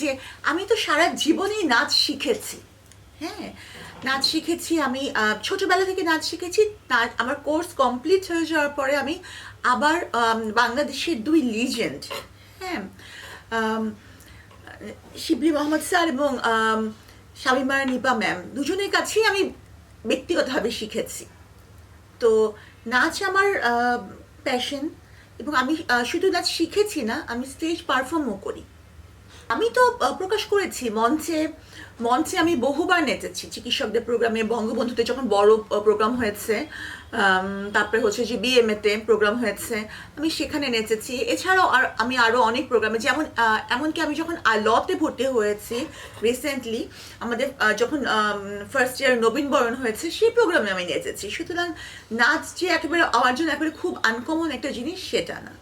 যে আমি তো সারা জীবনেই নাচ শিখেছি। হ্যাঁ নাচ শিখেছি আমি ছোটোবেলা থেকে নাচ শিখেছি নাচ আমার কোর্স কমপ্লিট হয়ে যাওয়ার পরে আমি আবার বাংলাদেশের দুই লিজেন্ড। হ্যাঁ শিবলি মোহাম্মদ স্যার এবং আম, শামিমা নিপা ম্যাম দুজনের কাছেই আমি ব্যক্তিগতভাবে শিখেছি। তো নাচ আমার প্যাশন এবং আমি শুধু নাচ শিখেছি না আমি স্টেজ পারফর্মও করি। আমি তো প্রকাশ করেছি মঞ্চে মঞ্চে আমি বহুবার নেচেছি। চিকিৎসকদের প্রোগ্রামে, বঙ্গবন্ধুতে যখন বড় প্রোগ্রাম হয়েছে তারপরে হচ্ছে যে বিএমএতে প্রোগ্রাম হয়েছে, আমি সেখানে নেচেছি। এছাড়াও আর, আমি আরও অনেক প্রোগ্রামে, যেমন এমনকি আমি যখন লতে ভর্তি হয়েছি রিসেন্টলি আমাদের যখন ফার্স্ট ইয়ার নবীনবরণ হয়েছে, সেই প্রোগ্রামে আমি নেচেছি। সুতরাং নাচ যে একেবারে, আমার জন্য একেবারে খুব আনকমন একটা জিনিস, সেটা না।